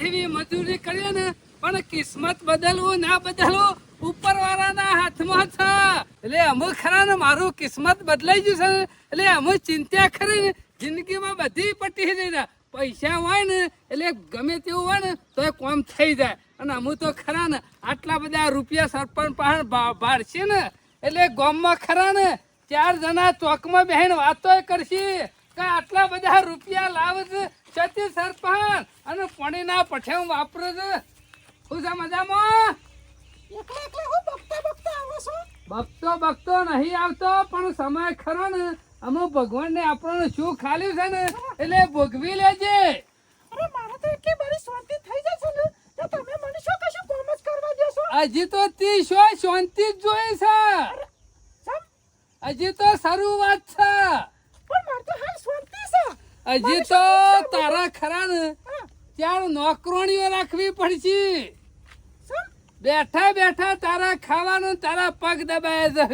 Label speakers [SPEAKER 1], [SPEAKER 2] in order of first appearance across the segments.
[SPEAKER 1] અને મજૂરી કરીએ ને, પણ કિસ્મત બદલવું ના બદલવું ઉપર વાળાના હાથમાં છે. એટલે અમુક ખરા ને મારું કિસ્મત બદલાઈ ગયું છે એટલે અમુક ચિંતા ખરી ને, જિંદગીમાં બધી પટી જઈ પૈસા હોય ને, એટલે ગમે તેવું હોય ને, તો એ કોમ થઈ જાય. અને અમુક તો ખરા ને, આટલા બધા રૂપિયા સરપંચ પાસે ભાડશે ને, એટલે ગામમાં ખરા ને, ચાર જણા ચોકમાં બેહીને વાતો કરશે કે આટલા બધા રૂપિયા લાવ છે છતી સરપંચ. અને પાણીના હું વાપરું છું. શું છે મજામાં?
[SPEAKER 2] એકલા એકલા હું બકતા બકતા આવો છો?
[SPEAKER 1] બગતો બગતો નહીં આવતો પણ સમય ખરો ને. અમુક ભગવાન ને આપણને શું ખાલ્યું છે ને એટલે ભોગવી લેજે.
[SPEAKER 2] અરે મારે તો એટલી બધી શાંતિ થઈ જશે ને તો તમે મને શું કશું કોમ જ કરવા દેશો
[SPEAKER 1] હજી તો તી શો શાંતિ જ જોઈ છે.
[SPEAKER 2] સમ
[SPEAKER 1] હજી તો શરૂઆત છે.
[SPEAKER 2] પણ મારે તો હાલ શાંતિ છે.
[SPEAKER 1] હજી તો તારા ખરા ને. ત્યાં નોકરોણીઓ રાખવી પડશે. બેઠા બેઠા તારા ખાવાનું તારા પગ દબાય છે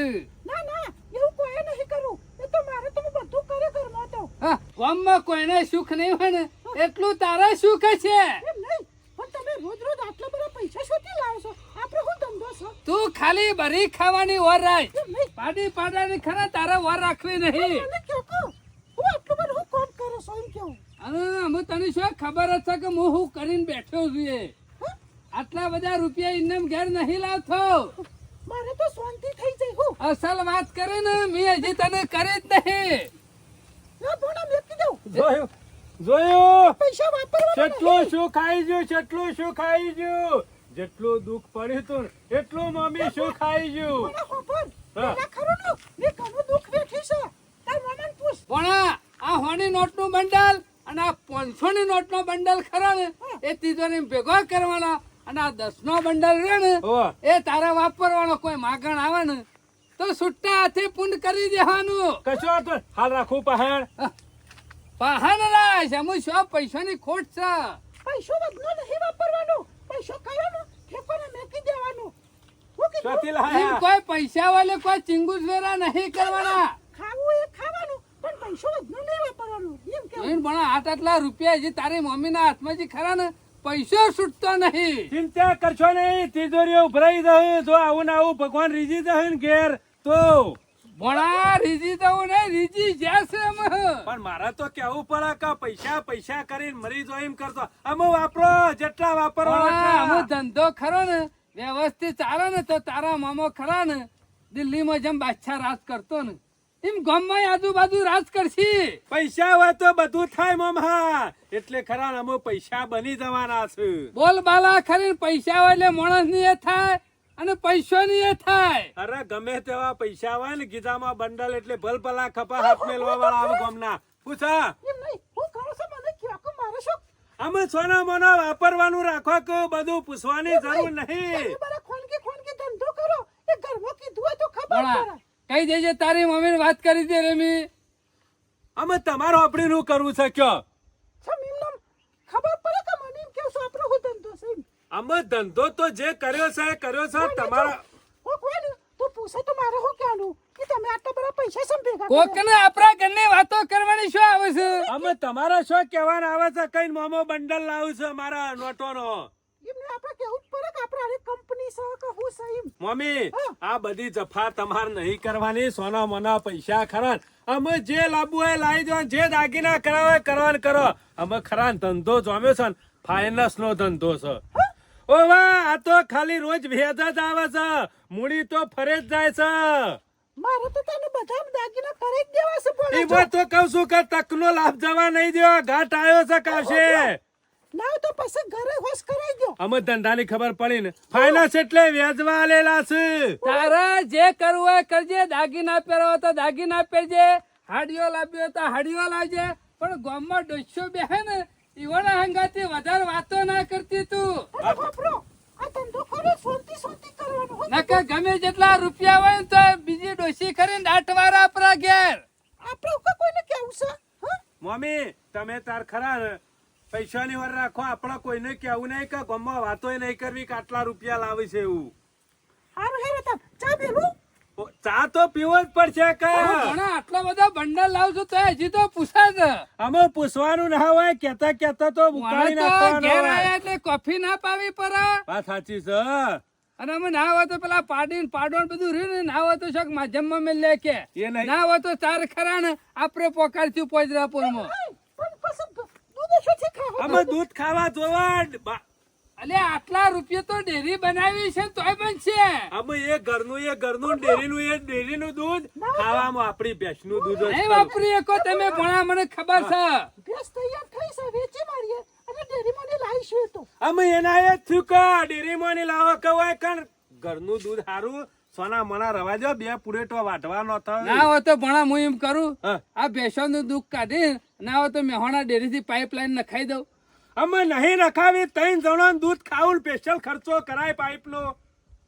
[SPEAKER 2] ના ના એવું કોઈ નહીં કરું. એ તો મારે તો બધું કરે ઘરમાં તો.
[SPEAKER 1] હા, ગામમાં કોઈને સુખ નહીં હોય ને એટલું તારા સુખ છે.
[SPEAKER 2] એમ નહીં પણ તમે રોજ રોજ આટલા બધા પૈસા શોધી લાવો છો. આપણે શું ધંધો છો?
[SPEAKER 1] તું ખાલી બરી ખાવાની ઓર રાખ પાડી પાડાની ખરા તારા ઓર રાખવી નહીં.
[SPEAKER 2] મને કહો? હું આટલું બધું હું કોમ કરું છું એમ કેવું
[SPEAKER 1] અમે તને શું ખબર જ છે કે હું હું કરીને બેઠો છું આટલા બધા રૂપિયા ઇન્દમ ઘેર નહીં લાવતો.
[SPEAKER 2] મારે તો શાંતિ થઈ જાય હું.
[SPEAKER 1] અસલ વાત કરે ને મેં હજી તને કરે જ નહીં.
[SPEAKER 2] ના ભોણા મેકી દઉં.
[SPEAKER 3] જોયું? જોયું?
[SPEAKER 2] પૈસા વાપરવાના
[SPEAKER 3] કેટલું શું ખાઈ ગયો કેટલું શું ખાઈ ગયો જેટલું દુઃખ પડ્યું ને એટલું મમ્મી શું ખાઈ ગયું.
[SPEAKER 2] એના ખરું ને? મેં ઘણું દુઃખ વેઠી છે. તાર મામાને પૂછ.
[SPEAKER 1] પણ આ હોની હોની નોટનું બંડલ. અને આ પાંચસો ની નોટ નો બંડલ ખરા ને? એ તિજોરી ભેગો કરવાનો. અને આ દસ નો બંડલ રહ્યો ને એ તારે વાપરવાનો કોઈ માગણ આવે ને તો સુટ્ટા હાથે પુંડ કરી દેવાનું.
[SPEAKER 3] કશો તો. હાલ રાખું પહાડ.
[SPEAKER 1] પહાડ રાશ અમુ શું પૈસાની ખોટ છે?
[SPEAKER 2] પૈસો બધો નહીં વાપરવાનો. પૈસો કયો ઠેકોને મેકી દેવાનો.
[SPEAKER 1] કોઈ પૈસા વાલે કોઈ ચિંગુસ વેરા નહીં કરવાના.
[SPEAKER 2] પૈસો બધો નહીં વાપરવાનો એમ કેવું?
[SPEAKER 1] એમ પણ આટ આટલા રૂપિયા હજી તારી મમ્મીના હાથમાં જે ખરા ને પૈસો છૂટતો નહીં.
[SPEAKER 3] ચિંતા કરશો નહીં તિજોરીઓ ઉભરાઈ દઉં જો આવું ને આવું ભગવાન રીજી દઉં ને ઘેર તો?
[SPEAKER 1] ભણા રીજી દઉં ને રીજી જશે અમે
[SPEAKER 3] પણ મારે તો કેવું પડે કે પૈસા પૈસા કરીને મરી જો એમ કરતો અમે વાપરો જેટલા વાપરો
[SPEAKER 1] પણ ધંધો ખરો ને વ્યવસ્થિત ચાલે ને તો તારા મામો ખરા ને દિલ્હીમાં જેમ બાદશાહ રાજ કરતો ને. એમ ગામમાં આજુબાજુ રાજ કરશી.
[SPEAKER 3] પૈસા હોય તો બધું થાય મમા એટલે ખરા અમે પૈસા બની જવાના છે.
[SPEAKER 1] બોલ બાલા ખરી પૈસા હોય એટલે માણસની એ થાય અને પૈસો ની એ થાય.
[SPEAKER 3] અરે ગમે તેવા પૈસા હોય ને ગીધામાં બંડલ એટલે ભલ ભલા ખપા હાથ મેલવા વાળા આવે ગામના. પૂછા.
[SPEAKER 2] એમ નહીં. હું કરું છું મને કહો કે મારે શું
[SPEAKER 3] અમે સોના મોના વાપરવાનું રાખો કે બધું પૂછવાની જરૂર નહીં.
[SPEAKER 2] ધંધો કરો. એ ઘરમાં કીધું હોય તો ખબર
[SPEAKER 1] કઈ દેજે તારી મમ્મી વાત કરી દે રેમી.
[SPEAKER 3] અમે તમારો આપણીનું કરવું છે કયો?
[SPEAKER 2] ખબર પડે કે મને એમ કેવું આપણો હું ધંધો છે
[SPEAKER 3] અમે ધંધો તો જે કર્યો છે એ કર્યો છે તમારા
[SPEAKER 2] ઓ કોઈ ને તો પૂછે તો મારે શું કહેવાનું? કે તમે આટલા બધા પૈસા સમ ભેગા
[SPEAKER 1] કોક ને આપણા ઘરની વાતો કરવાની શું આવે છે?
[SPEAKER 3] અમે તમારા શું કહેવાના આવે છે? કઈ મોમો બંડલ લાવું છે મારા નોટોનો?
[SPEAKER 2] એમને આપણે કેવું પડે કે આપણે આની કંપની છે કે હું છે એમ.
[SPEAKER 3] મમ્મી આ બધી જફા તમારે નહીં કરવાની સોના મોના પૈસા ખરા. અમે જે લાવવું હોય લાવી દો જે દાગીના કરાવે કરવાનું કરો. અમે ખરા ધંધો જોમ્યો છે ફાઇનાન્સ નો ધંધો છે. ઓ વાહ આ તો ખાલી રોજ ભેજ જ આવે છે. મૂડી તો ફરે જ જાય છે.
[SPEAKER 2] મારે તો તને બધા દાગીના કરી દેવા છે પણ
[SPEAKER 3] એ તો કહું છું કે તકનો લાભ જવા નહીં દેવા. ઘાટ આવ્યો છે કાશે.
[SPEAKER 2] ના તો પછી ઘરે હોશ કરાઈ ગયો.
[SPEAKER 3] અમે ધંધાની ખબર પડી ને. ફાઇનાન્સ એટલે વ્યાજવા આલેલા છે.
[SPEAKER 1] તારા જે કરવું હોય કરજે. દાગીના પહેરવા તો દાગીના પહેરજે. હાડીઓ લાવવી હોય તો હાડીઓ લાવજે. પણ ગામમાં ડોસ્યો બેહે ને ઈવોના હંગાથી વધારે વાતો ના કરતી તું.
[SPEAKER 2] આ ધંધો કરો સોંતી સોંતી કરવાનો હો.
[SPEAKER 1] ગમે જેટલા રૂપિયા હોય ને તો બીજી ડોસી કરીને દાંટવાર આપરા ઘેર.
[SPEAKER 2] આપણે કોઈને કેવું છે હા?
[SPEAKER 3] મમ્મી તમે તાર ખરા ને. પૈસાની વાર રાખો આપણે કોઈને કેવું નહીં કે ગમમાં વાતો નહીં કરવી કે આટલા રૂપિયા લાવે છે એવું.
[SPEAKER 2] ચા
[SPEAKER 3] તો પીવો જ પડશે કે.
[SPEAKER 1] આટલા બધા બંડલ લાવશો તો હજી તો પૂછા જ
[SPEAKER 3] અમે પૂછવાનું ના હોય કેતા કેતા તો ઉકાળી નાખવાનું
[SPEAKER 1] ઘેર આયા એટલે કોફી ના પાવી પડે
[SPEAKER 3] વાત સાચી છે.
[SPEAKER 1] અને અમે ના હોય તો પેલા પાડી ને પાડો ને બધું રહ્યું ને ના હોય તો માધ્યમ માધ્યમમાં મેં લે કે.
[SPEAKER 3] એ
[SPEAKER 1] ના હોય તો ચાર ખરા ને આપણે
[SPEAKER 4] પોકાર થયું શોથી ખાવું
[SPEAKER 3] અમે દૂધ ખાવા જોવા
[SPEAKER 1] અલે આટલા રૂપિયા તો ડેરી બનાવી છે તોય બનશે.
[SPEAKER 3] અમે એ ઘરનું એ ઘરનું ડેરીનું એ ડેરીનું દૂધ ખાવામાં આપણી ભેંસનું દૂધ
[SPEAKER 1] નહીં વાપરી શકો તમે ભણા મને ખબર છે.
[SPEAKER 4] ભેંસ તૈયાર થઈ છે વેચી મારીએ અને ડેરીમાં ને લાવીશું તો.
[SPEAKER 3] અમે એના એ થયું કે ડેરીમાં ની લાવો કવાય કણ. ઘરનું દૂધ સારું સોના મના રવા દો બે પુરેટો વાટવાનો
[SPEAKER 1] ના
[SPEAKER 3] થાય
[SPEAKER 1] હોય તો ભણા હું એમ કરું. આ ભેંસોનું દુઃખ કાઢી ના હોય તો મેહોણા ડેરીથી પાઇપલાઇન નખાઈ દઉં.
[SPEAKER 3] અમે નહીં નખાવી ત્રણ જણો દૂધ ખાવું સ્પેશિયલ ખર્ચો કરાય પાઇપ નો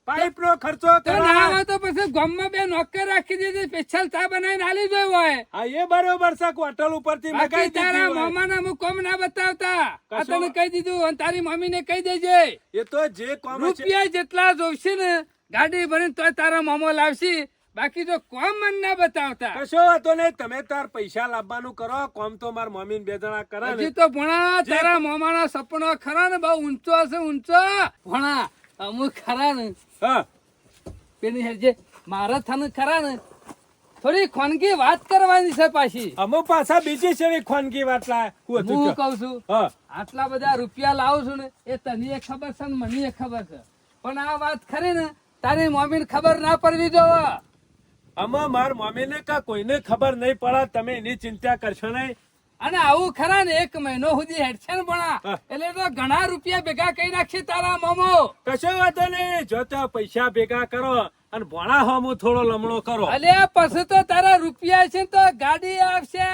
[SPEAKER 3] પાઇપ નો ખર્ચો
[SPEAKER 1] ના
[SPEAKER 3] કરાય
[SPEAKER 1] તો પછી ગામમાં બે નોકર રાખી દીધી સ્પેશિયલ ચા બનાવીને આલી જોઈ હોય.
[SPEAKER 3] હા એ બરોબર છે હોટલ ઉપરથી મગાઈ
[SPEAKER 1] તારા. મામાના મું કોમ ના બતાવતા. આ તને કહી દીધું અને તારી મમ્મીને કહી દેજે.
[SPEAKER 3] એ તો જે કોમ
[SPEAKER 1] રૂપિયા જેટલા જોવશે ને ગાડી ભરીને તોય તારા મામો લાવશે. બાકી જો કોમ મન ના બતાવતા.
[SPEAKER 3] કશો વાતો નહીં તમે તાર પૈસા લાવવાનું કરો કોમ તો માર મમ્મી બે જણા કરે
[SPEAKER 1] હજી તો ભણા તારા મામાના સપનો ખરા ને બહુ ઊંચો હશે ઊંચો. ભણા અમુક ખરા ને.
[SPEAKER 3] હા.
[SPEAKER 1] પેલી હેરજે મારા થાને ખરા ને. થોડી ખોનગી વાત કરવાની છે પાછી.
[SPEAKER 3] અમુક પાછા બીજી છે ખોનગી વાત હું?
[SPEAKER 1] કઉ છું આટલા બધા રૂપિયા લાવું છું ને એ તને ખબર છે ને મને ખબર છે. પણ આ વાત ખરી ને તારી મમ્મી ખબર ના પડવી જોવે.
[SPEAKER 3] આમાં માર મમ્મીને કા કોઈને ખબર નહીં પડે તમે એની ચિંતા કરશો નહીં.
[SPEAKER 1] અને આવું ખરા ને એક મહિનો સુધી હેડશે ને ભણા એટલે તો ઘણા રૂપિયા ભેગા કરી નાખશે તારા મામો.
[SPEAKER 3] કશો વાંધો નહીં જો તો પૈસા ભેગા કરો અને ભણા હોમું થોડો લમણો કરો.
[SPEAKER 1] એટલે પછી તો તારા રૂપિયા છે તો ગાડી આવશે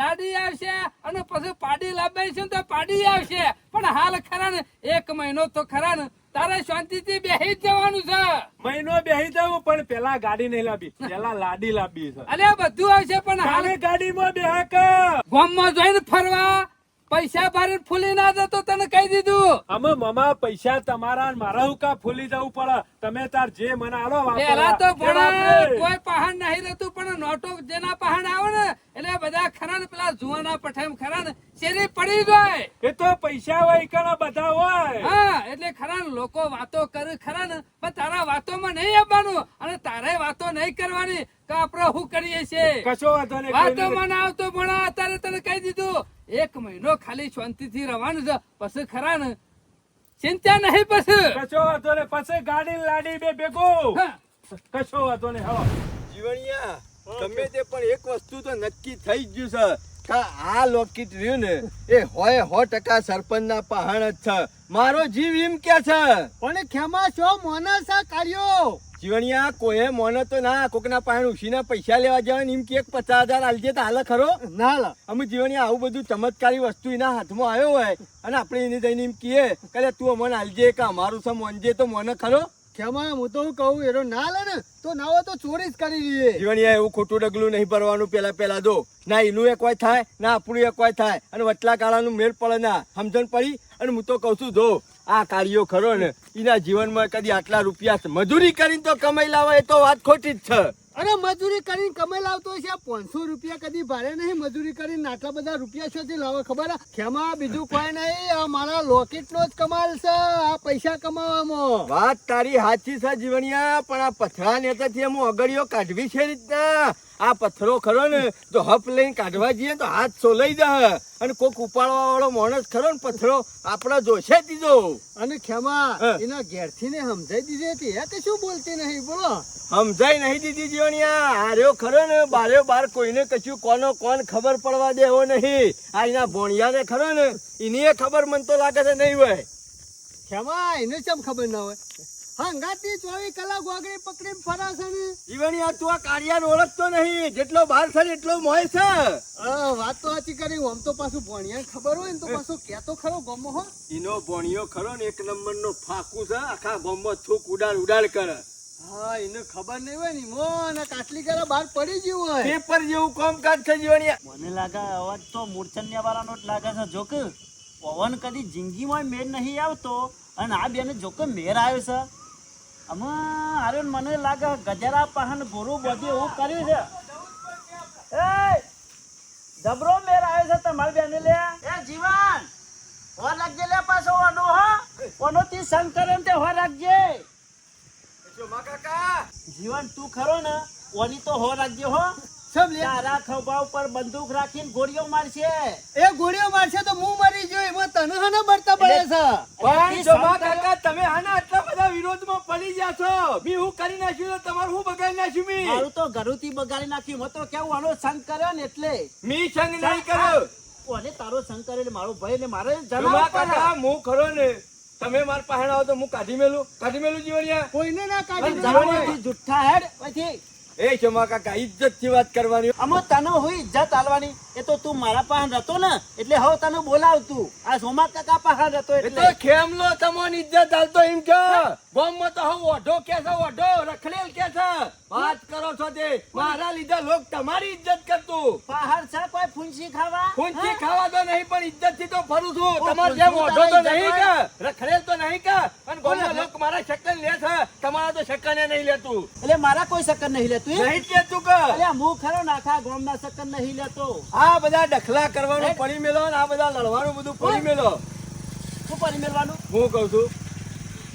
[SPEAKER 1] લાડી આવશે અને પછી પાડી લાભાઈ છે તો પાડી આવશે. પણ હાલ ખરા ને એક મહિનો તો ખરા ને તારે શાંતિથી બેસી જ જવાનું છે.
[SPEAKER 3] મહિનો બેહી જવું પણ પેલા ગાડી નહીં લાવી પેલા લાડી લાવી છે.
[SPEAKER 1] અલ્યા બધું આવશે પણ હાલે
[SPEAKER 3] ગાડીમાં બેહા કે
[SPEAKER 1] ગામમાં જઈને ફરવા. પૈસા ભારે ફૂલી ના જતો તને કહી દીધું.
[SPEAKER 3] અમે મમા પૈસા તમારા મારા હુકા ફૂલી જવું પડે. તમે તાર જે મને આલો
[SPEAKER 1] પેલા તો. કોઈ પહાડ નહીં રહેતું પણ નોટો જેના પહાડ આવે ને એટલે બધા ખરા ને પેલા જુવાના પઠામ ખરા ને શેરી પડી જાય.
[SPEAKER 3] એ તો પૈસા હોય કણ બધા હોય.
[SPEAKER 1] હા એટલે ખરા ને લોકો વાતો કરે ખરા ને પણ તારા વાતોમાં નહીં આવવાનું અને તારે વાતો નહીં કરવાની કે આપણે શું કરીએ છીએ?
[SPEAKER 3] કશો વાંધો નહીં
[SPEAKER 1] વાતો મને આવતો ભણા અત્યારે તને કહી દીધું. એક મહિનો ખાલી શાંતિથી રવાનું છે. પછી ખરા ને? ચિંતા નહીં પછી.
[SPEAKER 3] કશો વાંધો ને પછી ગાડી લાડી બે ભેગો. કશો વાંધો ને હા
[SPEAKER 5] જીવણિયા ગમે તે પણ એક વસ્તુ તો નક્કી થઈ ગયું છે. આ લોકેટ રહ્યું ને એ હોય સો ટકા સરપંચના પહાણ જ છે. મારો જીવ એમ કે છે.
[SPEAKER 4] પણ ખેમા છો મોનસા કાર્યો
[SPEAKER 5] જીવણિયા કોઈ મોને તો ના કોકના પહાણ ઉછીના પૈસા લેવા જવાનું એમ કે પચાસ હજાર આલજે તો હાલ ખરો.
[SPEAKER 4] ના લા
[SPEAKER 5] અમે જીવણિયા આવું બધું ચમત્કારી વસ્તુ એના હાથમાં આવ્યો હોય અને આપણે એને જઈને એમ કહીએ કે તું અમને આલજે કે અમારું છે મોનજે તો મોને ખરો?
[SPEAKER 4] ખેમા હું તો કહું, એનો ના લે ને, તો ના હોય તો ચોરી જ કરી લઈએ.
[SPEAKER 5] જીવણિયા, એવું ખોટું ડગલું નહીં ભરવાનું. પેલા પેલા દો. ના એનું એક કોઈ થાય, ના, આપણું એક કોઈ થાય. અને વટલા કાળાનું મેળ પડે ના. સમજણ પડી? અને હું તો કહું છું, જો, આ કાર્યો ખરો ને એના જીવનમાં કદી આટલા રૂપિયા મજૂરી કરીને તો કમાઈ લાવે, એ તો વાત ખોટી જ છે.
[SPEAKER 4] અરે મજૂરી કરીને કમાઈ લાવતો છે. પાંચસો રૂપિયા કદી ભારે નહીં. મજૂરી કરીને આટલા બધા રૂપિયા શોધી લાવો ખબર? ખેમા, બીજું કોઈ નહીં. આ મારા લોકેટ નો જ કમાલ છે. આ પૈસા કમાવામાં.
[SPEAKER 5] વાત તારી સાચી છે જીવણિયા, પણ આ પથરા નેતાથી હું અગડીઓ કાઢવી છે રીતના. આ પથ્થરો ખરો ને જો હપ લઈને કાઢવા જઈએ તો હાથ સોલાઈ જાય. અને કોક ઉપાડવા વાળો માણસ ખરો ને પથ્થરો આપણા જોશે દીધો.
[SPEAKER 4] અને ખેમા
[SPEAKER 5] હા.
[SPEAKER 4] એના ઘેરથી ને સમજાઈ દીધી હતી. એ કશું બોલતી નહીં બોલો.
[SPEAKER 5] સમજાઈ નહીં દીધી જીવણિયા. હાર્યો ખરો ને બાર્યો બાર કોઈને કશું કોનો કોણ ખબર પડવા દેવો નહીં. આ એના ભોણિયાને ખરો ને એની ખબર મને તો લાગે છે નહીં હોય.
[SPEAKER 4] ખેમા એને ચમ ખબર ના હોય? હંગાતી ચોવીસ કલાક વાગડી પકડી ફરા છે ને.
[SPEAKER 5] જીવણિયા તું આ કાર્યાને ઓળખતો નહીં. જેટલો બહાર છે એટલો મોય છે.
[SPEAKER 4] વાત તો આચી કરી. આમ તો પાછું ભણિયા ખબર હોય ને તો પાછું કેતો ખરો ગમો હો.
[SPEAKER 5] ઈનો ભણિયો ખરો ને એક નંબર નો ફાકુ છે. આખા ગમો થૂક ઉડાડ ઉડાડ કરે.
[SPEAKER 4] હા એને ખબર નહીં હોય ને. મો અને કાટલી કરા બહાર પડી ગયું હોય.
[SPEAKER 5] પેપર જેવું કામકાજ છે જીવણી
[SPEAKER 6] મને લાગે અવાજ તો મૂર્છન્ય વાળાનો જ લાગે છે. જોક પવન કદી જિંદગીમાં મેર નહીં આવતો. અને આ બેને જોકે મેર આવ્યો છે. મને લાગે ગજરા પહન ગુરુ બધી એવું કર્યું છે. એ જબરો મેર આવ્યો છે તમારી બેને લે. એ જીવન હો રાખજે લે પાછો ઓનો હો. ઓનો તી શંકર એમ તે હો રાખજે. જીવન તું ખરો ને ઓની તો હો રાખજે હો. તારા ખભા ઉપર બંદૂક રાખીને ગોળીઓ મારશે.
[SPEAKER 4] એ ગોળીઓ મારશે તો હું મરી ગયો એમાં તને હને બળતા પડે છે?
[SPEAKER 5] પણ શોભા કાકા તમે બધા વિરોધમાં પડી છો. મી હું કરી નાખ્યું તો તમારું હું બગાડી નાખ્યું મી?
[SPEAKER 6] મારું તો ઘરુથી બગાડી નાખ્યું. મેં તો કેવું આનો સંગ કર્યો ને એટલે.
[SPEAKER 5] મી સંગ નહીં કર્યો.
[SPEAKER 6] ઓને તારો સંગ કર્યો ને મારો ભાઈ ને મારે જમા
[SPEAKER 5] કાકા હું ખરો ને તમે માર પાસે આવો તો હું કાઢી મેલું. કાઢી મેલું જીવણિયા?
[SPEAKER 4] કોઈને ના કાઢી
[SPEAKER 6] જુઠ્ઠા હેડ પછી
[SPEAKER 5] એ શોભા કાકા ઇજ્જતથી વાત કરવાની.
[SPEAKER 6] અમો તને હોય ઇજ્જત આલવાની. એ તો તું મારા પાસે રતો ને એટલે હવે તને બોલાવતું આ સોમા કાકા પાસે હતો એટલે.
[SPEAKER 5] તો ખેમલો તમોની ઇજ્જત આલતો એમ કે. ગામમાં તો હવે ઓઢો કે છે ઓઢો રખડેલ કે છે. વાત કરો છો તે મારા લીધે લોક તમારી ઇજ્જત કરતું.
[SPEAKER 6] પહાડ છે કોઈ ફૂંસી ખાવા? હા?
[SPEAKER 5] ખાવા તો નહીં પણ ઇજ્જતથી તો ફરું છું. તમારે જેમ ઓઢો તો નહીં કે રખડેલ તો નહીં કે અને ગામના લોક મારા શકન લે છે. તમારા તો શકને નહીં લેતું.
[SPEAKER 6] એટલે મારા કોઈ સકન નહીં લેતું?
[SPEAKER 5] નહીં કે તું કે
[SPEAKER 6] એટલે હું ખરો નાખા આખા ગામના સકન નહીં લેતો.
[SPEAKER 5] આ બધા ડખલા કરવાનું પડી મેલો ને આ બધા લડવાનું બધું પડી મેલો.
[SPEAKER 6] શું પડી મેળવાનું
[SPEAKER 5] હું કહું છું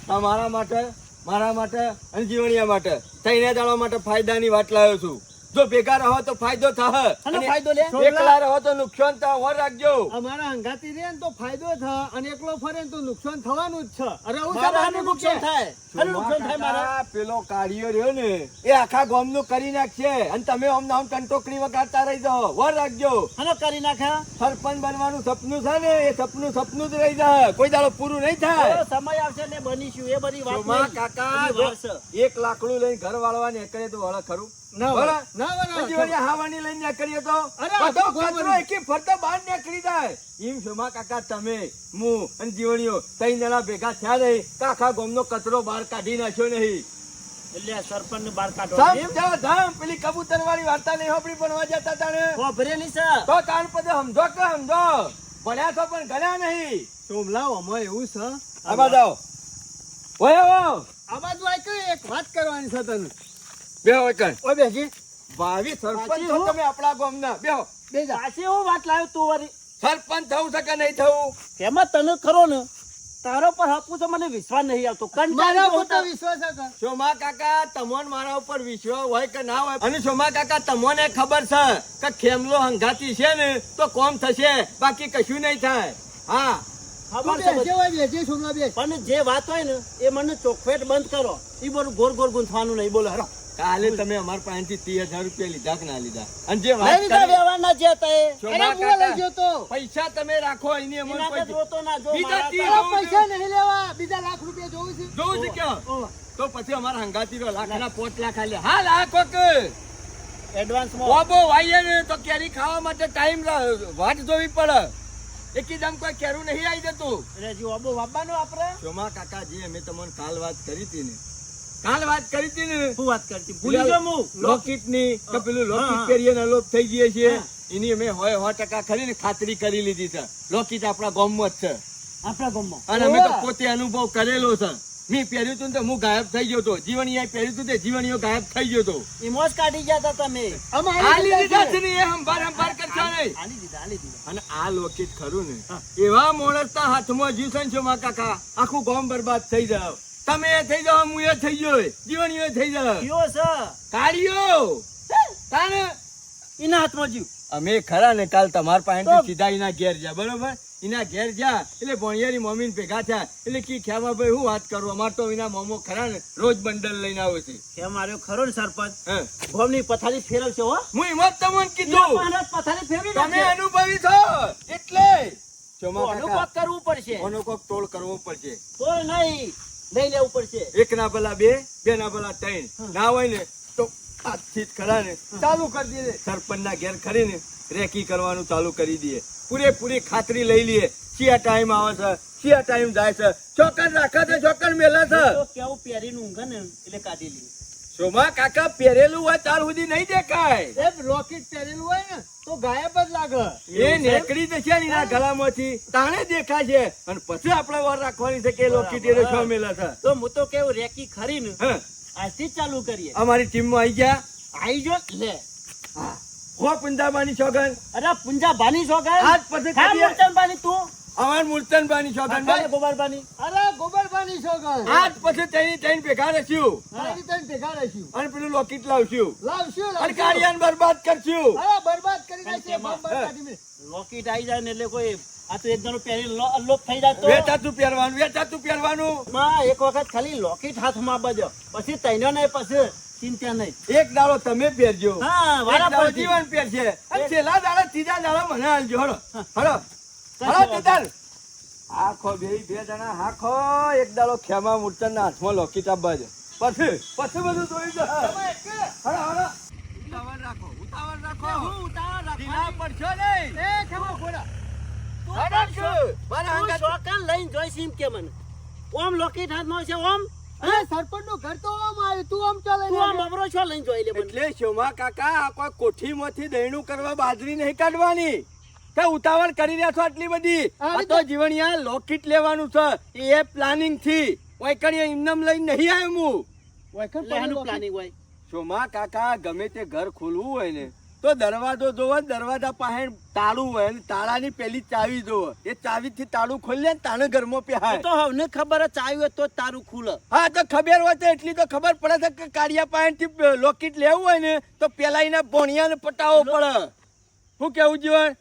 [SPEAKER 5] તમારા માટે મારા માટે અને માટે. થઈને જાણવા માટે ફાયદાની વાત લાવ્યો છું. જો ભેગા રહો તો ફાયદો થાય અને
[SPEAKER 6] ફાયદો લે?
[SPEAKER 5] એકલા રહો તો નુકસાન થાય વર રાખજો.
[SPEAKER 4] અમારા હંગાતી રે તો ફાયદો થાય અને એકલો ફરે તો નુકસાન થવાનું જ છે. અરે હું
[SPEAKER 6] સાહેબ નુકસાન થાય. હાનું નુકસાન થાય મારા
[SPEAKER 5] પેલો કાળિયો રહ્યો ને એ આખા ગામનું કરી નાખશે. અને તમે આમ નામ કંટોકડી વગાડતા રહી જાઓ. વર રાખજો.
[SPEAKER 6] અને કરી નાખ્યા?
[SPEAKER 5] સરપંચ બનવાનું સપનું છે ને એ સપનું સપનું જ રહી જાય કોઈ દાડો પૂરું નહીં થાય.
[SPEAKER 6] સમય આવશે ને બનીશું. એ બધી વાત
[SPEAKER 5] કાકા. એક લાકડું લઈને ઘર વાળવા નીકળે તો વળે ખરું?
[SPEAKER 4] ના
[SPEAKER 5] વળે?
[SPEAKER 4] વળે. ના વળે.
[SPEAKER 5] હજી વળી હાવાની લઈને નીકળીએ તો? બધો કચરો એકી ફરતો બહાર નીકળી જાય. એમ શોમા કાકા તમે હું અને જીવણીઓ ત્રણ જણા ભેગા થયા નહીં તો આખા કચરો બહાર કાઢી નાખ્યો નહીં.
[SPEAKER 6] એટલે સરપંચ ને બહાર કાઢવા
[SPEAKER 5] સમ જાઓ ધામ પેલી કબૂતર વાળી વાર્તા નહીં હોપડી ભણવા જતા
[SPEAKER 6] છે.
[SPEAKER 5] તો કાન પદે સમજો કે સમજો? ભણ્યા તો પણ ગણ્યા નહીં.
[SPEAKER 4] સોમલાઓ, આમાં એવું છે?
[SPEAKER 5] આમાં જાઓ. ઓય આવો.
[SPEAKER 4] આ બાજુ આય કે એક વાત કરવાની છે તને?
[SPEAKER 5] બે હોય કણ
[SPEAKER 4] ઓય બેજી
[SPEAKER 5] ભાવી સરપંચ છો તમે આપણા ગામના. બેહો.
[SPEAKER 4] બે
[SPEAKER 6] પાછી હું વાત લાવ્યો તું વારી
[SPEAKER 5] સરપંચ થવું છે કે નહીં થવું?
[SPEAKER 6] તેમાં તને ખરો ને તારો પર હપું તો મને વિશ્વાસ નહીં આવતો. કંટાળો કંટાળી
[SPEAKER 4] વિશ્વાસ હતો
[SPEAKER 5] સોમા કાકા તમોન મારા ઉપર વિશ્વાસ હોય કે ના હોય? અને સોમા કાકા તમોને ખબર છે કે ખેમલો હંગાતી છે ને તો કોમ થશે બાકી કશું નહીં થાય. હા.
[SPEAKER 6] પણ જે વાત હોય ને એ મને ચોખવેટ બંધ કરો. એ બધું ગોર ગોર ગુંથવાનું નહીં બોલો હરો.
[SPEAKER 5] કાલે તમે અમારા પાસેથી ત્રીસ હજાર રૂપિયા લીધા કે ના લીધા? અને જે વાત
[SPEAKER 6] લીધા વ્યવહારના જે હતા
[SPEAKER 4] અરે હું લઈ ગયો તો.
[SPEAKER 5] પૈસા તમે રાખો એની અમને
[SPEAKER 6] પૈસા રોતો ના જો
[SPEAKER 5] બીજા
[SPEAKER 4] પૈસા નહીં લેવા બીજા લાખ રૂપિયા જોઉં છે.
[SPEAKER 5] જોવું છે
[SPEAKER 4] કે
[SPEAKER 5] તો પછી અમારા હંગાતી રહ્યો લાખ ના પોચ લાખ આલે. હા લાખ ઓકે
[SPEAKER 6] એડવાન્સમાં.
[SPEAKER 5] ઓબો વાઈએ ને તો કેરી ખાવા માટે ટાઈમ વાટ જોવી પડે. એકદમ કોઈ કેરું નહીં આવી જતું.
[SPEAKER 6] એટલે જે ઓબો વાપવાનો આપણે
[SPEAKER 5] કાકા જે અમે તમને કાલ વાત કરી હતી ને. કાલ વાત કરી હતી ને?
[SPEAKER 6] શું વાત કરતી? ભૂલી ગયો હું.
[SPEAKER 5] લોકિટની કે પેલું લોકિટ કરીએ ને અલોપ થઈ ગયે છીએ એની અમે હોય સો ટકા ખરી ને ખાતરી કરી લીધી છે. લોકિટ આપણા ગામમાં જ છે.
[SPEAKER 6] આપણા ગામમાં.
[SPEAKER 5] અને અમે તો પોતે અનુભવ કરેલો છે. મેં પહેર્યું હતું તો હું ગાયબ થઈ ગયો હતો. જીવણીએ પહેર્યું હતું તે જીવણીઓ ગાયબ થઈ ગયો હતો.
[SPEAKER 6] ઈમો કાઢી ગયા હતા તમે.
[SPEAKER 4] આલી દીધા છે.
[SPEAKER 5] ને એ હંભાર હંભાર કરતા નહીં.
[SPEAKER 6] આલી દીધા આલી દીધા.
[SPEAKER 5] અને આ લોકિટ ખરું ને. એવા માણસના હાથમાં જીવસન છો માં કાકા. આખું ગામ બરબાદ થઈ જાવ. તમે એ થઈ જાવ હું એ થઈ ગયો. એ થઈ જાવ
[SPEAKER 6] કયો છે.
[SPEAKER 5] કાળિયો તાને
[SPEAKER 6] એના હાથમાં જીવ.
[SPEAKER 5] અમે ખરા ને કાલ તમાર પાસે સીધા એના ઘેર જા બરોબર? એના ઘેર જા એટલે ભણિયારી મમ્મી ભેગા થયા. એટલે કી ખ્યામાં ભાઈ હું વાત કરું? અમાર તો એના મોમો ખરા ને રોજ બંડલ લઈને આવે છે.
[SPEAKER 6] કે માર્યો ખરો ને સરપંચ.
[SPEAKER 5] હા.
[SPEAKER 6] ગોમની પથારી ફેરવશે હો?
[SPEAKER 5] હું હિંમત તમને કીધું.
[SPEAKER 6] પથારી ફેરવી
[SPEAKER 5] તમે અનુભવી છો. એટલે ચોમા
[SPEAKER 6] અનુભવ કરવું પડશે.
[SPEAKER 5] અનુભવ કોક કરવો પડશે.
[SPEAKER 6] તો નહીં. લઈ લેવું પડશે.
[SPEAKER 5] એક ના ભલા બે બે ના ભલા ત્રણ. ના હોય ને તો આજથી જ ખરા ને ચાલુ કરી દે સરપંચ ના ઘેર ખરી ને રેકી કરવાનું ચાલુ કરી દઈએ પૂરેપૂરી ખાતરી લઈ લઈએ શિયા ટાઈમ આવે છે શિયા ટાઈમ જાય છે. ચોકન રાખે છે ચોકન મેલે છે.
[SPEAKER 6] કેવું પહેરીને ઊંઘે ને એટલે કાઢી લે.
[SPEAKER 5] શોભા કાકા પહેરેલું હોય ત્યાર સુધી નહીં દેખાય.
[SPEAKER 4] સાહેબ રોકેટ પહેરેલું હોય ને તો ગાયબ જ લાગે.
[SPEAKER 5] એ નેકડી જશે ને એના ગળામાંથી. તાણે દેખાશે અને પછી આપણે વાર રાખવાની છે કે લોકેટ એને છ મેલા છે.
[SPEAKER 6] તો હું તો કેવું રેકી ખરી ને આજથી ચાલુ કરીએ.
[SPEAKER 5] અમારી ટીમમાં આવી ગયા.
[SPEAKER 6] આઈ જો લે.
[SPEAKER 5] હો પુંજાબાની સોગન
[SPEAKER 6] અરે પુંજા બાની સોગન
[SPEAKER 5] આજ પછી
[SPEAKER 6] ખાલી તું?
[SPEAKER 5] અમાર મૂર્તનબાની સોગન
[SPEAKER 6] ખાને
[SPEAKER 5] ભાઈ
[SPEAKER 6] ગોબર બાની
[SPEAKER 4] અરે ગોબરબાની સોગન
[SPEAKER 5] આજ પછી તેની તેની ભેગા રહીશું.
[SPEAKER 4] તારી તને ભેગા રહીશું.
[SPEAKER 5] અને પેલું લોકેટ લાવશું.
[SPEAKER 4] લાવશું
[SPEAKER 5] અને કાર્યાન બરબાદ કરશું.
[SPEAKER 4] અરે બરબાદ કરી દેશે
[SPEAKER 6] લોકેટ આઈ જાય ને એટલે કોઈ આ તો એક જણો પહેરી લો- અલોપ થઈ જાય તો
[SPEAKER 5] વેચાતું પહેરવાનું વેચાતું પહેરવાનું.
[SPEAKER 6] માં એક વખત ખાલી લોકેટ હાથમાં બજો. પછી તૈનો નહીં પછી ચિંતા નહીં.
[SPEAKER 5] એક દાડો તમે પહેરજો.
[SPEAKER 6] હા વારા
[SPEAKER 5] જીવન પહેરશે. અને છેલ્લા દાડા ત્રીજા દાડા મને આલજો. હળો. હળો. આખો બે બે જણા આખો એક દાડો ખેમા મૂર્તન ના હાથમાં લોકી ચાબવા છે. પછી પછી બધું જોઈ જાય હળો હળો ઉતાવળ રાખો ઉતાવળ રાખો.
[SPEAKER 6] હું ઉતાવળ રાખો.
[SPEAKER 5] ઢીલા પડશો નહીં.
[SPEAKER 4] એ ખેમા ઘોડા.
[SPEAKER 6] કોઠી
[SPEAKER 5] માંથી
[SPEAKER 6] પણ
[SPEAKER 5] છું.
[SPEAKER 6] શો-
[SPEAKER 5] મારા
[SPEAKER 6] તું
[SPEAKER 5] હંગાત-
[SPEAKER 6] શોકાન લઈને જોઈશ કે મને. ઓમ લોકેટ હાથમાં છે ઓમ?
[SPEAKER 4] અરે સરપંચનું ઘર તો આમ તું આમ ચાલે
[SPEAKER 6] તું છો લઈને જોઈ લે મને.
[SPEAKER 5] એટલે શોમા કાકા આ કોઠીમાંથી દહીણું કરવા બાજરી નહીં કાઢવાની. તે ઉતાવળ કરી રહ્યા છો આટલી બધી? તો જીવણિયા લોકિટ લેવાનું છે. એ પ્લાનિંગથી. વૈકણીએ ઇમનમ લઈ નહીં આવ્યો હું.
[SPEAKER 4] વૈકણ
[SPEAKER 6] લેહાનું પ્લાનિંગ હોય.
[SPEAKER 5] શોમા કાકા ગમે તે ઘર ખોલવું હોય ને તો દરવાજો જોવો ને દરવાજા પાસે તાળું હોય ને તાળાની પેલી ચાવી જોવો. એ ચાવી થી તાળું ખોલી લે ને તાણે ઘરમાં પહેરાય
[SPEAKER 6] તો હવને ખબર ચાવી આવ્યું હોય તો તારું ખુલે.
[SPEAKER 5] હા તો ખબર હોય તો એટલી તો ખબર પડે છે કે કાળિયા પાસેથી લોકેટ લેવું હોય ને તો પેલા એના ભોણિયાને પટાવવો પડે. શું કેવું જીવન?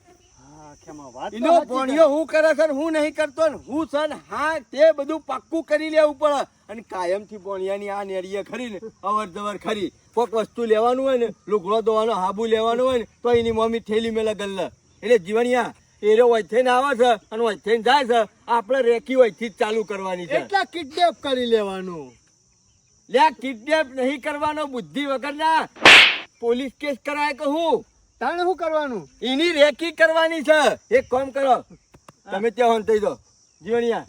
[SPEAKER 6] હા વાત
[SPEAKER 5] ઇનો ભોણિયો હું કરે છે હું નહીં કરતો ને હું છે ને હા તે બધું પાક્કું કરી લેવું પડે. અને કાયમથી ભોણિયાની આ નેરીએ ખરી ને અવર જવર ખરી. કોઈક વસ્તુ લેવાનું હોય ને લુગડો ધોવાનો હાબુ લેવાનું હોય ને તો એની મમ્મી થેલી મેલે ગલ્લે. એટલે જીવણિયા એરો વચ્ચે આવે છે અને વચ્ચે જાય છે. આપણે રેકી વચ્ચે જ ચાલુ કરવાની છે.
[SPEAKER 4] એટલા કિડનેપ કરી લેવાનું.
[SPEAKER 5] લે કિડનેપ નહીં કરવાનો બુદ્ધિ વગરના. પોલીસ કેસ કરાય કે હું?
[SPEAKER 4] તાણે શું કરવાનું?
[SPEAKER 5] એની રેકી કરવાની છે. એક કામ કરો. તમે ત્યાં હંતાઈ દો જીવણિયા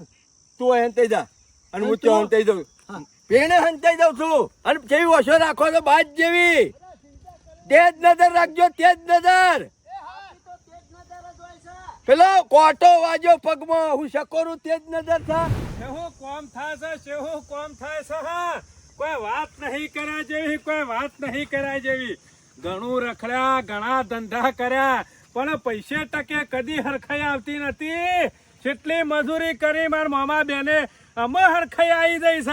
[SPEAKER 5] તું હંતાઈ જા. અને હું ત્યાં હંતાઈ દઉં પેણે હંતાઈ દઉં છું. અને જેવી ઓછો રાખો તો બાજ જેવી. તેજ નજર રાખજો તેજ નજર. પેલો કોટો વાજો પગમાં. હું શકોરું તેજ નજર થા
[SPEAKER 3] શેહુ કોમ થાય છે શેહુ કોમ થાય છે હા. કોઈ વાત નહીં કરાય જેવી કોઈ વાત નહીં કરાય જેવી. ઘણું રખડ્યા, ઘણા ધંધા કર્યા, પણ પૈસે ટકે કદી હરખાઈ આવતી નથી. કેટલી મજૂરી કરી માર મામા બેને અમે હરખાઈ આવી જઈશ.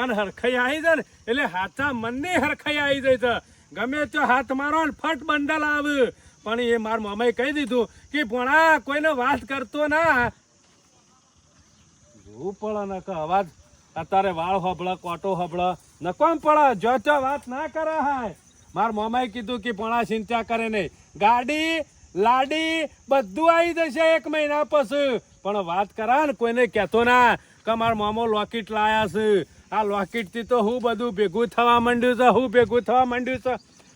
[SPEAKER 3] અને હરખાઈ આવી જાય એટલે હાથા મનની હરખાઈ આવી જાય છે ગમે તો હાથ મારો ને ફટ બંડલ આવે. પણ એ માર મામાએ કહી દીધું કે, ભણા, કોઈને વાત કરતો ના. જોવું પડે ને કે અવાજ. અત્યારે વાળ હબળ કોટો હબળ ન કોમ પડે જો વાત ના કરે હાય. માર મામાએ કીધું કે ભણા ચિંતા કરે નહીં. ગાડી, લાડી, બધું આવી જશે એક મહિના પછી. પણ વાત કરા ને કોઈને કહેતો ના કે મારા મામો લોકેટ લાયા છે. આ લોકેટથી તો હું બધું ભેગું થવા માંડ્યું છે, હું ભેગું થવા માંડ્યું છે.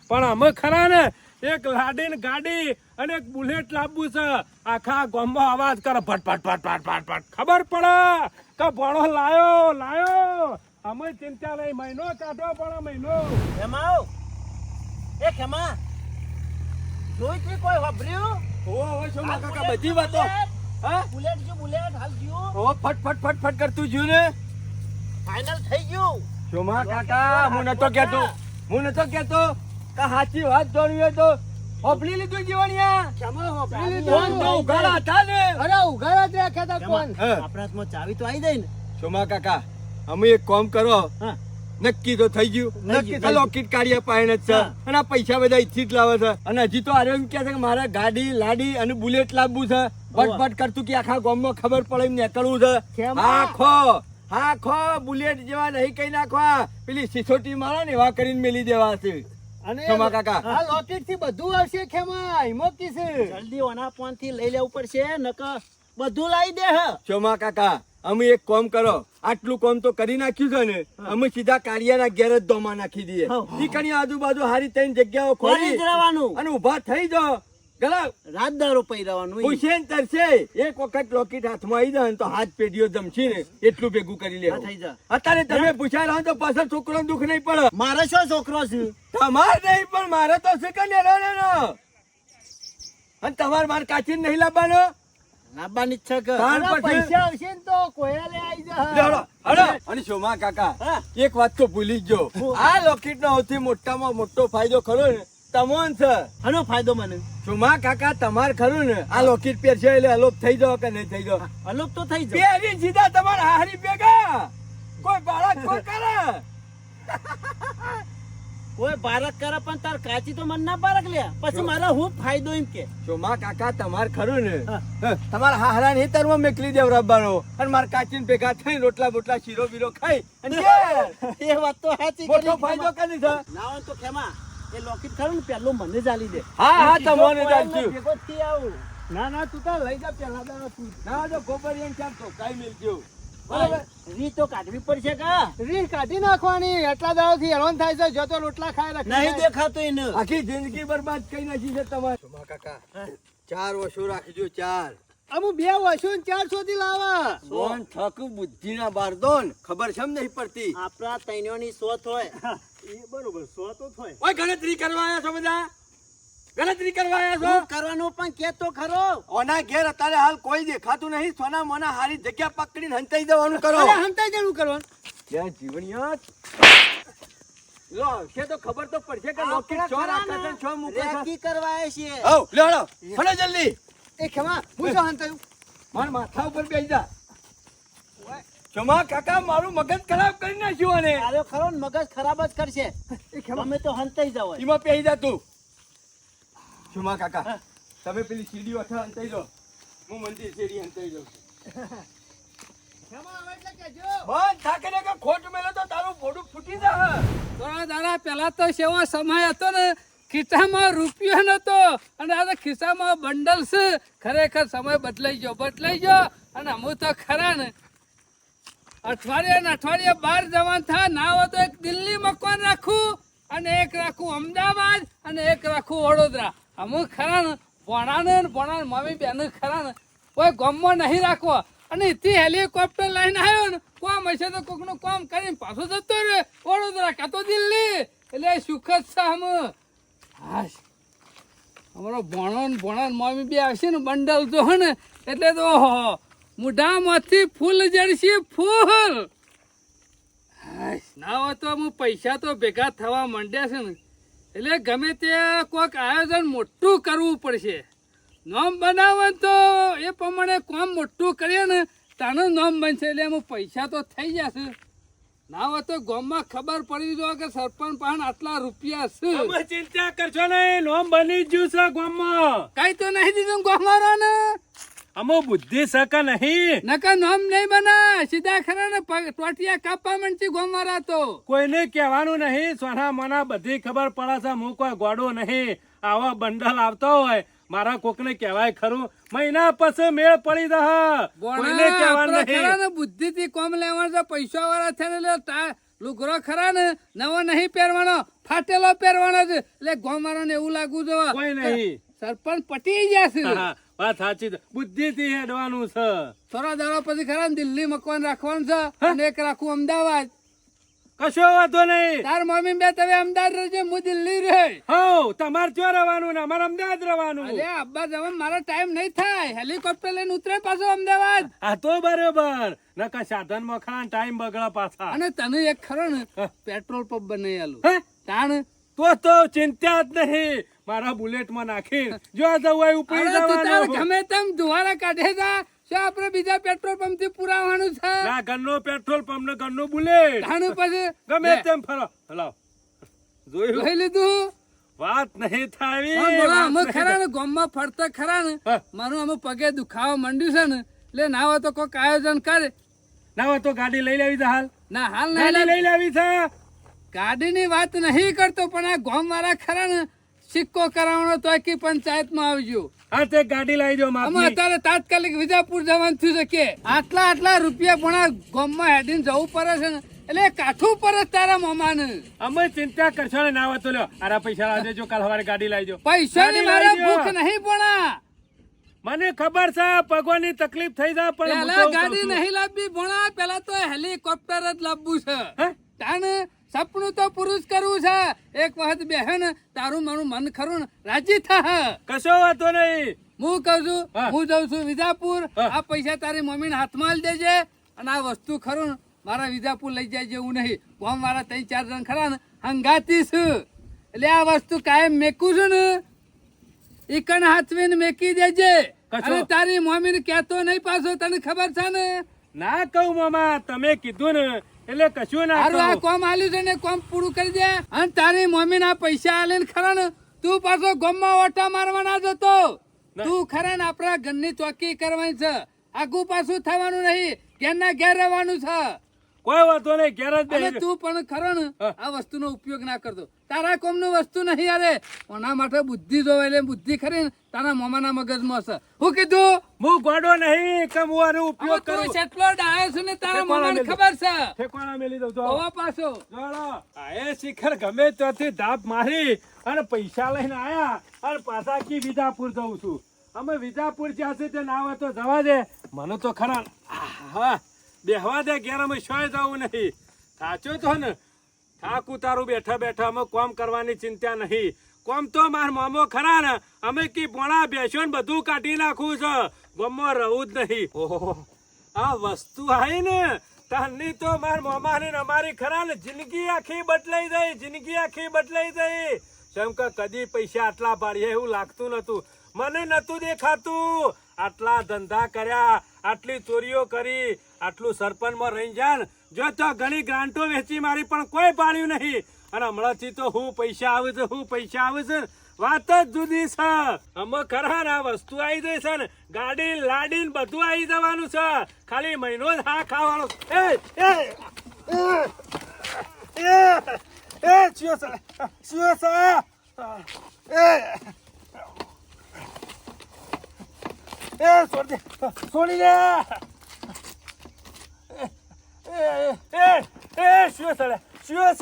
[SPEAKER 3] પણ અમે ખરા ને, એક લાડી ને ગાડી અને એક બુલેટ લાવવું છે. આખા ગામમાં અવાજ કરે, ફટ ફટ ફટ ફટ ફટ ફટ. ખબર પડે કે ભણો લાયો લાયો. અમે ચિંતા નહીં, મહિનો કાઢો પડે મહિનો.
[SPEAKER 6] એમાં આવ. એ ખેમા જોઈ તી કોઈ વાપર્યું?
[SPEAKER 5] ઓ ઓ શોમા કાકા બધી વાતો? હા?
[SPEAKER 6] બુલેટ જો બુલેટ હાલ ગયો.
[SPEAKER 5] ઓ ફટ ફટ ફટ ફટ કરતું જ્યું ને?
[SPEAKER 6] ફાઇનલ થઈ ગયું.
[SPEAKER 5] શોમા કાકા હું નતો કેતો હું નતો કેતો કે સાચી વાત જોડવી તો હોપલી લીધું જીવણિયા
[SPEAKER 4] ખેમા હોપરી
[SPEAKER 5] લીધું. તો ઉઘાડા હતા ને?
[SPEAKER 4] અરે ઉઘાડા જ રાખ્યા તા કોણ?
[SPEAKER 6] આપણા હાથમાં ચાવી તો આવી જાય ને.
[SPEAKER 5] શોમા કાકા અમે એક કામ કરો.
[SPEAKER 6] હા.
[SPEAKER 5] નક્કી તો થઈ ગયું. નક્કી લોકેટ કાઢીએ પાયણ જ છે. અને આ પૈસા બધા ઈચ્છી જ લાવે છે. અને હજી તો આરે એમ કે છે કે મારે ગાડી લાડી અને બુલેટ લાવવું છે. ફટફટ કરતું કે આખા ગામમાં ખબર પડે એમ નીકળવું છે. આખો આખો બુલેટ જેવા નહીં કઈ નાખવા. પેલી સિસોટી મારો ને એવા કરીને મેલી દેવા છે.
[SPEAKER 4] અને
[SPEAKER 5] કાકા.
[SPEAKER 4] આ લોકેટથી બધું આવશે ખેમા હિમોકી છે
[SPEAKER 6] જલ્દી ઓના ફોનથી લઈ લેવું પડશે નક બધું લાવી દે હ.
[SPEAKER 5] ચોમા કાકા. અમે એક કોમ કરો આટલું કોમ તો કરી નાખ્યું છે ને અમે સીધા કાળિયાના ઘેર જ દોમાં નાખી દઈએ.
[SPEAKER 6] હા.
[SPEAKER 5] ઈ આજુબાજુ હારી ત્રણ જગ્યાઓ
[SPEAKER 6] ખોલી રહેવાનું.
[SPEAKER 5] અને ઊભા થઈ જાઓ. કરાવ
[SPEAKER 6] રાત દારો પહેરવાનું
[SPEAKER 5] પૂછે ને એક વખત લોકેટ હાથમાં આવી જાય તો હાથ પેઢીઓ જમશી ને એટલું ભેગું કરી લે અત્યારે તમે પૂછાય રહો તો પાછળ છોકરો દુઃખ નહીં પડે.
[SPEAKER 6] મારે શું છોકરો છે?
[SPEAKER 5] તમારે નહીં પણ મારે તો શું કે અને તમારે મારે કાચી નહીં લાવવાનો?
[SPEAKER 6] લાવવાની ઈચ્છા કર
[SPEAKER 5] તાર
[SPEAKER 4] પૈસા આવશે ને તો કોયલે આવી જા.
[SPEAKER 5] હળો, હળો. અને શોમા કાકા એક વાત તો ભૂલી ગયો આ લોકેટ નો સૌથી મોટામાં મોટો ફાયદો ખરો ને તમોન છે.
[SPEAKER 6] હનો ફાયદો મને?
[SPEAKER 5] શોમા કાકા તમાર ખરું ને. આ લોકેટ પહેરશે એટલે અલોપ થઈ જાવ કે નહીં થઈ જાવ
[SPEAKER 6] અલોપ તો થઈ જાય
[SPEAKER 5] પહેરી સીધા તમારા હારી ભેગા. કોઈ બાળક કોઈ કરે.
[SPEAKER 6] કોઈ બારક કરે પણ તાર કાચી તો મન ના બારક લે. પછી મારે હું ફાયદો એમ કે?
[SPEAKER 5] શોમા કાકા તમાર ખરું ને? તમારા હાહરા ને તરમાં મેકલી રબ્બાનો. અને માર કાચીન ભેગા થઈ રોટલા બોટલા શીરો બીરો ખાઈ અને.
[SPEAKER 6] એ વાત તો સાચી
[SPEAKER 5] મોટો ફાયદો. કરી છે
[SPEAKER 6] ના હોય તો ખેમા એ લોકેટ ખરું ને પેલું મને જાલી દે.
[SPEAKER 5] હા હા તમને જ
[SPEAKER 6] કોયલને ભેગો થી આવું.
[SPEAKER 4] ના ના તું તો લઈ જા પેલા દાડા તું
[SPEAKER 5] ના જો ગોબર એમ તો કાઈ મિલજો
[SPEAKER 6] બરાબર રી તો કાઢવી પડશે કા?
[SPEAKER 4] રીહ કાઢી નાખવાની. એટલા દાડા થી હેરાન થાય છે. જો રોટલા ખાય
[SPEAKER 6] નહીં દેખાતો એને.
[SPEAKER 5] આખી જિંદગી બરબાદ કરી નાખી છે તમારે. કાકા? ચાર વર્ષો રાખજો ચાર.
[SPEAKER 4] અમુ બે વર્ષો ને ચારસો થી લાવા.
[SPEAKER 5] સોન ઠક બુદ્ધિ ના બારદોન. ખબર છે નહીં પડતી?
[SPEAKER 6] આપણા તૈણોની સોચ હોય. એ બરોબર સો હોય.
[SPEAKER 5] ઓય ગણતરી કરવા આવ્યા છો બધા? ગણતરી કરવા આવ્યા છો?
[SPEAKER 6] કરવાનું પણ કે તો ખરો.
[SPEAKER 5] ઓના ઘેર અત્યારે હાલ કોઈ દેખાતું નહીં. સોના મોના હારી જગ્યા પકડીને હંતાઈ જવાનું કરો.
[SPEAKER 4] અરે હંતાઈ જવાનું કરવાનું
[SPEAKER 5] ત્યાં જીવણિયા લો છે તો ખબર તો પડશે કે લોકી છો રાખે છે છો મૂકે છે.
[SPEAKER 6] કી કરવા આવ્યા છે
[SPEAKER 5] હો લે હળો ફળો જલ્દી.
[SPEAKER 4] એ ખેમા હું જો હંતાયું?
[SPEAKER 5] માર માથા ઉપર બેસી જા. ક્ષમા કાકા મારું મગજ ખરાબ કરી નાખ્યું અને
[SPEAKER 6] અરે ખરો ને મગજ ખરાબ જ કરશે. અમે તો હંતાઈ જાવ
[SPEAKER 5] એમાં પહેરી જા તું. જમા કાકા? તમે પેલી સીડીઓ અઠા અંતાઈ લો. હું મંદિર સીડી અંતાઈ ને કે ખોટ મેલે તો તારું ફોડું ફૂટી જા
[SPEAKER 1] થોડા દાડા પહેલા તો સેવા સમય હતો ને, ખિસ્સામાં રૂપિયો નતો. અને આ ખિસ્સામાં બંડલ છે. ખરેખર સમય બદલાઈ ગયો બદલાઈ ગયો. અને અમુક તો ખરા ને. અઠવાડિયે ને અઠવાડિયે બહાર જવાનું થાય. ના હોય તો એક દિલ્હી મકાન રાખું? અને એક રાખું અમદાવાદ અને એક રાખું વડોદરા. અમુક ખરા ને, ભણાને ને ભણાને મમ્મી બેન ખરા ને, કોઈ ગામમાં નહીં રાખવો. અને એથી હેલિકોપ્ટર લઈને આવ્યો ને, કોમ હશે તો કોકનું કામ કરીને પાછો જતો રહે વડોદરા કાં તો દિલ્હી. એટલે સુખ જ છે આમ હાશ. અમારો ભણો ને ભણો ને મમ્મી બે આવશે ને, બંડલ તો હે ને, એટલે તો મોઢામાંથી ફૂલ જડશે ફૂલ. ના હોય તો અમુક પૈસા તો ભેગા થવા માંડ્યા છે ને. એટલે ગમે તે કોઈક આયોજન મોટું કરવું પડશે. નોમ બનાવે તો એ પ્રમાણે કોમ મોટું કરીએ ને તાનું નોમ બનશે. એટલે એમાં પૈસા તો થઈ જશે. ના હોય તો ગામમાં ખબર પડી જો કે સરપંચ પાસે આટલા રૂપિયા છે.
[SPEAKER 3] ચિંતા કરશો નહીં નોમ બની ગયું છે ગામમાં.
[SPEAKER 1] કઈ તો નહીં દીધું ગામમાં ને
[SPEAKER 3] અમો બુદ્ધિ સક નહીં.
[SPEAKER 1] નકા નોમ નહીં બના સીધા ખરા ને ટોટિયા કાપવા માંડતી ગામવાળા તો.
[SPEAKER 3] કોઈને કહેવાનું નહીં. સોના મના બધી ખબર પડે છે. હું કોઈ ગોડો નહીં. આવા બંડલ આવતો હોય. મારા કોકને કહેવાય ખરું. મહિના પછી મેળ પડી દહ કોઈને કહેવાનું નહીં.
[SPEAKER 1] બુદ્ધિ થી કોમ લેવાનું છે. પૈસા વાળા છે ને લુગરો ખરા ને નવો નહીં પહેરવાનો. ફાટેલો પહેરવાનો છે એટલે ગોમારો ને એવું લાગવું જોવા.
[SPEAKER 3] કોઈ નહીં.
[SPEAKER 1] સરપંચ પટી જશે
[SPEAKER 3] વાત સાચી છે. બુદ્ધિ થી હેડવાનું છે.
[SPEAKER 1] થોડા દાડા પછી ખરા દિલ્હી મકવાન રાખવાનું છે અને એક રાખવું અમદાવાદ.
[SPEAKER 3] કશો વાંધો નહીં.
[SPEAKER 1] તાર મમ્મી બે તમે અમદાવાદ રહેજો હું દિલ્હી રહે
[SPEAKER 3] હો તમારે ક્યાં રહેવાનું ને અમારે અમદાવાદ રહેવાનું?
[SPEAKER 1] અરે અબ્બા જવા મારો ટાઈમ નહીં થાય. હેલિકોપ્ટર લઈને ઉતરે પાછો અમદાવાદ.
[SPEAKER 3] આ તો બરોબર. નકા સાધનમાં ટાઈમ બગડા પાછા.
[SPEAKER 1] અને તને એક ખરો ને પેટ્રોલ પંપ બનાવી આલું. તાણ?
[SPEAKER 3] તો તો ચિંતા જ નહીં. મારા બુલેટમાં નાખી જો જવું હોય ઉપડી
[SPEAKER 1] અરે તું
[SPEAKER 3] જવાનું.
[SPEAKER 1] ગમે તેમ ધુવારા કાઢે જા. શું આપણે બીજા પેટ્રોલ પંપથી પુરાવાનું છે.
[SPEAKER 3] ના ઘરનો પેટ્રોલ પંપ ને ઘરનો બુલેટ.
[SPEAKER 1] ઘણું પછી
[SPEAKER 3] ગમે તેમ ફરો. હલાવ.
[SPEAKER 1] જોઈ લીધું?
[SPEAKER 3] વાત નહીં વાત
[SPEAKER 1] અમે ખરા ને? ગામમાં ફરતા ખરા ને? મારું અમે પગે દુખાવા માંડ્યું છે ને. એટલે ના હોય તો કોઈક આયોજન કરે.
[SPEAKER 3] ના હોય તો ગાડી લઈ લેવી છે હાલ.
[SPEAKER 1] ના હાલ નહીં
[SPEAKER 3] ગાડી લઈ લેવી છે.
[SPEAKER 1] ગાડીની વાત નહીં કરતો પણ આ ગોમ વાળા ખરા ને સિક્કો કરાવવાનો તો આખી પંચાયતમાં આવજો.
[SPEAKER 3] હા તે ગાડી લઈ જાઓ
[SPEAKER 1] અમે અત્યારે તાત્કાલિક વિજાપુર જવાનું થયું કે આટલા આટલા રૂપિયા પણ ગામમાં હેડીને જવું પડે છે ને? એટલે કાઠું પર તારા મમાન.
[SPEAKER 3] અમે ચિંતા કરશો ને ના વાતો લ્યો આરા પૈસા લાવજો જો કાલ સવારે ગાડી લાવજો
[SPEAKER 1] પૈસા
[SPEAKER 3] ની
[SPEAKER 1] મારે ભૂખ નહીં ભણા
[SPEAKER 3] મને ખબર છે પગવાની તકલીફ થઈ જાય પણ
[SPEAKER 1] ગાડી નહીં લાવવી ભણા પેલા તો હેલિકોપ્ટર જ લાવવું છે. તાને સપનું તો પુરુષ કરવું છે. એક વખત બેહે તારું મારું મન ખરું રાજી થા
[SPEAKER 3] કશો વાતો નહીં.
[SPEAKER 1] હું કહું છું
[SPEAKER 3] હું.
[SPEAKER 1] જઉં છું વિજાપુર. આ પૈસા તારી મમ્મીને હાથમાં દેજે અને આ વસ્તુ ખરું મારા વિજાપુર લઈ જાય જેવું નહીં. બોમ મારા ત્રણ ચાર જણ ખરા ને હંગાતી છું. એટલે આ વસ્તુ કાયમ મેકું છું ને. ઈકણ હાથવીને મેકી દેજે. અને તારી મમ્મીને કહેતો નહીં પાછો તને ખબર છે ને?
[SPEAKER 3] ના કહું મામા તમે કીધું ને એટલે કશું ના
[SPEAKER 1] હારું આ કોમ આલ્યું છે ને કોમ પૂરું કરી દે. અને તારી મમ્મી ના પૈસા આલે ખરા ને તું પાછો ગમમાં ઓટા મારવા ના જતો. તું ખરા ને આપણા ઘરની ચોકી કરવાની છે. આગુ પાછું થવાનું નહીં ઘેર ના ઘેર રહેવાનું છે.
[SPEAKER 3] કોઈ વાતો નહીં ઘેર જ
[SPEAKER 1] તું પણ ખરો ને. આ વસ્તુનો ઉપયોગ ના કરતો. તારા કોમનું વસ્તુ નહીં અરે કોના માટે બુદ્ધિ જોવે એટલે બુદ્ધિ ખરી તારા મોમાના મગજમાં છે હું કીધું?
[SPEAKER 3] હું ગોડો નહીં કે હું આનો ઉપયોગ કરું.
[SPEAKER 1] જેટલો ડાયો છું ને તારા મોમાને ખબર છે.
[SPEAKER 3] ઠેકાણા મેલી દઉં તો
[SPEAKER 1] હવા પાછો.
[SPEAKER 3] જોડો. આ એ શિખર ગમે ત્યાંથી ધાપ મારી અને પૈસા લઈને આયા અને પાછા કી વિજાપુર જઉં છું. અમે વિજાપુર જ્યાં છે તે ના તો જવા દે. મને તો ખરા હા બેહવા દે ઘેર અમે શોય જવું નહીં. સાચું તો ને? થાક કુતારું બેઠા બેઠા અમે કોમ કરવાની ચિંતા નહીં. કોમ તો માર મામો ખરા ને. અમે કી પોણા બેસ્યો ને બધું કાઢી નાખવું છે. ગમમાં રહું જ નહીં. ઓહો. આ વસ્તુ આવી ને તારની તો માર મોમાની ને અમારી ખરા ને જિંદગી આખી બદલાઈ ગઈ જિંદગી આખી બદલાઈ ગઈ. જેમ કે કદી પૈસા આટલા પાડીએ એવું લાગતું નતું મને નતું દેખાતું. આટલા ધંધા કર્યા આટલી ચોરીઓ કરી આટલું સરપંચમાં રહી જા જો તો ઘણી ગ્રાન્ટો વેચી મારી પણ કોઈ પાડ્યું નહીં. અને હમણાંથી તો હું પૈસા આવે છે, હું પૈસા આવે છે. વાત જ જુદી છે. અમે ખરા આ વસ્તુ આવી જઈ છે ને, ગાડી લાડી ને બધું આવી જવાનું છે. ખાલી મહિનો જ હા ખાવાનો. એ એ ચિયો છે? ચિયો છે? એ. દે છોડી દે. એ એ એ શું છે શું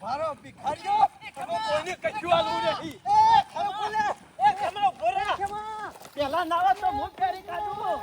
[SPEAKER 5] મારો ભિખારીઓ! કોઈને કશું આલવું નહીં.
[SPEAKER 4] એ ખરો બોલે
[SPEAKER 6] એ ખમરો બોરા પેલા નાવા તો મુખ ફેરી કાઢું